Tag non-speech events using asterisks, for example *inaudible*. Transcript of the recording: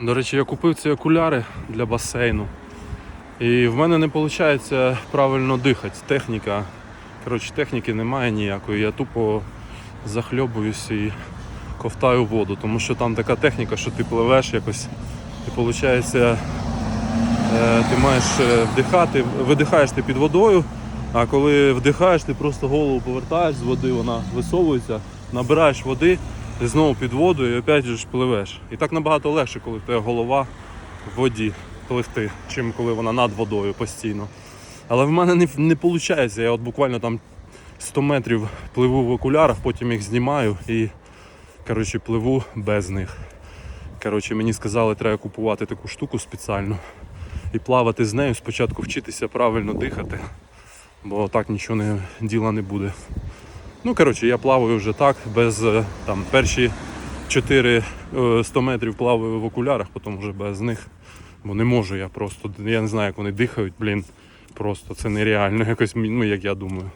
До речі, я купив ці окуляри для басейну. І в мене не виходить правильно дихати. Техніка. Коротше, техніки немає ніякої. Я тупо захльобуюсь і ковтаю воду, тому що там така техніка, що ти пливеш якось, і виходить, е, ти маєш е, вдихати, видихаєш ти під водою, а коли вдихаєш, ти просто голову повертаєш з води, вона висовується, набираєш води, і знову під воду і опять же пливеш. І так набагато легше, коли в тебе голова в воді пливти, чим коли вона над водою постійно. Але в мене не, не виходить. Я от буквально там 100 метрів пливу в окулярах, потім їх знімаю і коротше, пливу без них. Коротше, мені сказали, треба купувати таку штуку спеціальну і плавати з нею, спочатку вчитися правильно дихати, бо так нічого не, діла не буде. Ну, коротше, я плаваю вже так, без е, там перші 4 е, 100 метрів плаваю в окулярах, потім вже без них. Бо не можу я просто, я не знаю, як вони дихають, блін. Просто це нереально, *laughs* якось, ну як я думаю.